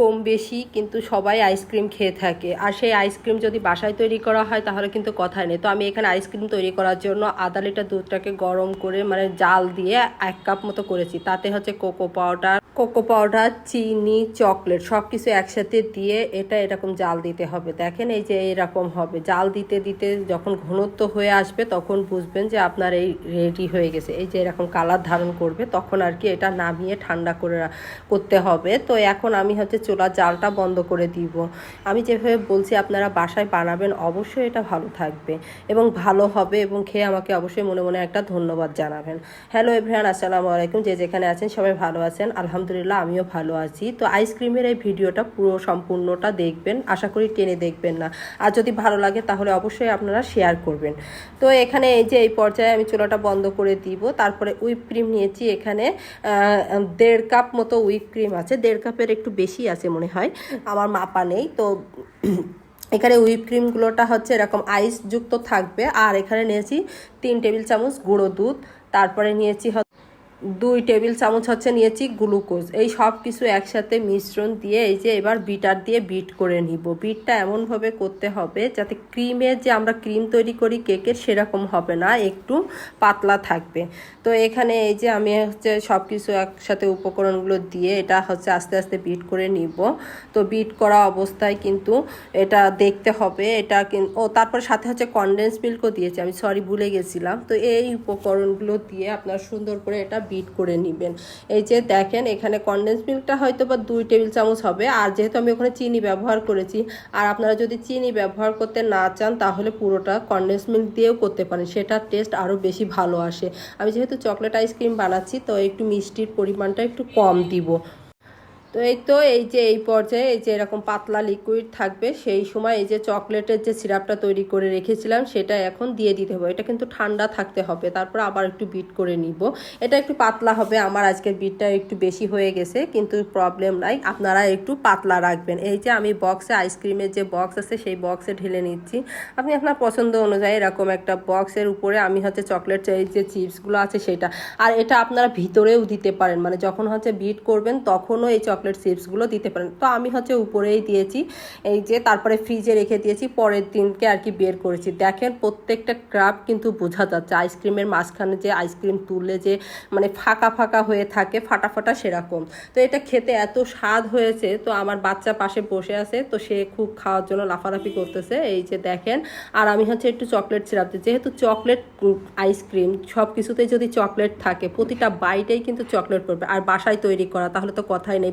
কম বেশি কিন্তু সবাই আইসক্রিম খেয়ে থাকে। আর সেই আইসক্রিম যদি বাসায় তৈরি করা হয় তাহলে কিন্তু কথাই নেই। তো আমি এখানে আইসক্রিম তৈরি করার জন্য আধা লিটার দুধটাকে গরম করে মানে জাল দিয়ে এক কাপ মতো করেছি। তাতে হচ্ছে কোকো পাউডার কোকো পাউডার, চিনি, চকলেট সব কিছু একসাথে দিয়ে এটা এরকম জাল দিতে হবে। দেখেন এই যে এরকম হবে। জাল দিতে দিতে যখন ঘনত্ব হয়ে আসবে তখন বুঝবেন যে আপনার এই রেডি হয়ে গেছে। এই যে এরকম কালার ধারণ করবে তখন আর কি এটা নামিয়ে ঠান্ডা করে করতে হবে। তো এখন আমি হচ্ছে চুলার জালটা বন্ধ করে দিব। আমি যেভাবে বলছি আপনারা বাসায় বানাবেন অবশ্যই এটা ভালো থাকবে এবং ভালো হবে এবং খেয়ে আমাকে অবশ্যই মনে মনে একটা ধন্যবাদ জানাবেন। হ্যালো এভরিয়ান আসসালামু আলাইকুম। যে যেখানে আছেন সবাই ভালো আছেন। আলহামদুলিল্লাহ। আমিও ভালো আছি। তো আইসক্রিমের এই ভিডিওটা পুরো সম্পূর্ণটা দেখবেন। আশা করি টেনে দেখবেন না। আর যদি ভালো লাগে, তাহলে অবশ্যই আপনারা শেয়ার করবেন। তো এখানে এই যে এই পর্যায়ে আমি চুলাটা বন্ধ করে দিব। তারপরে হুইপ ক্রিম নিয়েছি এখানে। দেড় কাপ মতো হুইপ ক্রিম আছে। দেড় কাপের একটু বেশি আছে মনে হয়। আমার মাপা নেই। তো এখানে হুইপ ক্রিমগুলোটা হচ্ছে এরকম আইস যুক্ত থাকবে। আর এখানে নিয়েছি তিন টেবিল চামচ গুঁড়ো দুধ। তারপরে নিয়েছি দুই টেবিল চামচ হচ্ছে নিয়েছি গ্লুকোজ। এই সব কিছু একসাথে মিশ্রণ দিয়ে এই যে এবার বিটার দিয়ে বিট করে নিব। বিটটা এমনভাবে করতে হবে যাতে ক্রিমের যে আমরা ক্রিম তৈরি করি কেকের সেরকম হবে না, একটু পাতলা থাকবে। তো এখানে এই যে আমি হচ্ছে সব কিছু একসাথে উপকরণগুলো দিয়ে এটা হচ্ছে আস্তে আস্তে বিট করে নিব। তো বিট করা অবস্থায় কিন্তু এটা দেখতে হবে, এটা ও তারপর সাথে হচ্ছে কনডেন্স মিল্কও দিয়েছি, আমি সরি ভুলে গেছিলাম। তো এই উপকরণগুলো দিয়ে আপনার সুন্দর করে এটা বিট করে নেবেন। এই যে দেখেন, এখানে কন্ডেন্স মিল্কটা হয়তো বা দুই টেবিল চামচ হবে। আর যেহেতু আমি ওখানে চিনি ব্যবহার করেছি, আর আপনারা যদি চিনি ব্যবহার করতে না চান, তাহলে পুরোটা কন্ডেন্স মিল্ক দিয়েও করতে পারেন। সেটার টেস্ট আরও বেশি ভালো আসে। আমি যেহেতু চকলেট আইসক্রিম বানাচ্ছি, তো একটু মিষ্টির পরিমাণটা একটু কম দিব। তো এই তো এই যে এই পর্যায়ে এই যে এরকম পাতলা লিকুইড থাকবে, সেই সময় এই যে চকলেটের যে সিরাপটা তৈরি করে রেখেছিলাম, সেটা এখন দিয়ে দিতে হবে। এটা কিন্তু ঠান্ডা থাকতে হবে, তারপর আবার একটু বিট করে নিব। এটা একটু পাতলা হবে, আমার আজকের বিটটা একটু বেশি হয়ে গেছে, কিন্তু প্রবলেম নাই, আপনারা একটু পাতলা রাখবেন। এই যে আমি বক্সে আইসক্রিমের যে বক্স আছে, সেই বক্সে ঢেলে নিচ্ছি। আপনি আপনার পছন্দ অনুযায়ী এরকম একটা বক্সের উপরে আমি হচ্ছে চকলেট এই যে চিপসগুলো আছে, সেটা। আর এটা আপনারা ভিতরেও দিতে পারেন মানে যখন হচ্ছে বিট করবেন, তখনও এই চকলেট চিপসগুলো দিতে পারেন। তো আমি হচ্ছে উপরেই দিয়েছি, এই যে তারপরে ফ্রিজে রেখে দিয়েছি, পরের দিনকে আর কি বের করেছি। দেখেন প্রত্যেকটা ক্রাফ কিন্তু বোঝা যাচ্ছে আইসক্রিমের মাঝখানে যে আইসক্রিম তুললে যে মানে ফাঁকা ফাঁকা হয়ে থাকে, ফাটা ফাটা সেরকম। তো এটা খেতে এত স্বাদ হয়েছে, তো আমার বাচ্চা পাশে বসে আছে, তো সে খুব খাওয়ার জন্য লাফালাফি করতেছে। এই যে দেখেন, আর আমি হচ্ছে একটু চকলেট সিরাপ দিই। যেহেতু চকলেট আইসক্রিম সব কিছুতেই যদি চকলেট থাকে, প্রতিটা বাইটেই কিন্তু চকলেট পড়বে আর বাসায় তৈরি করা, তাহলে তো কথাই নেই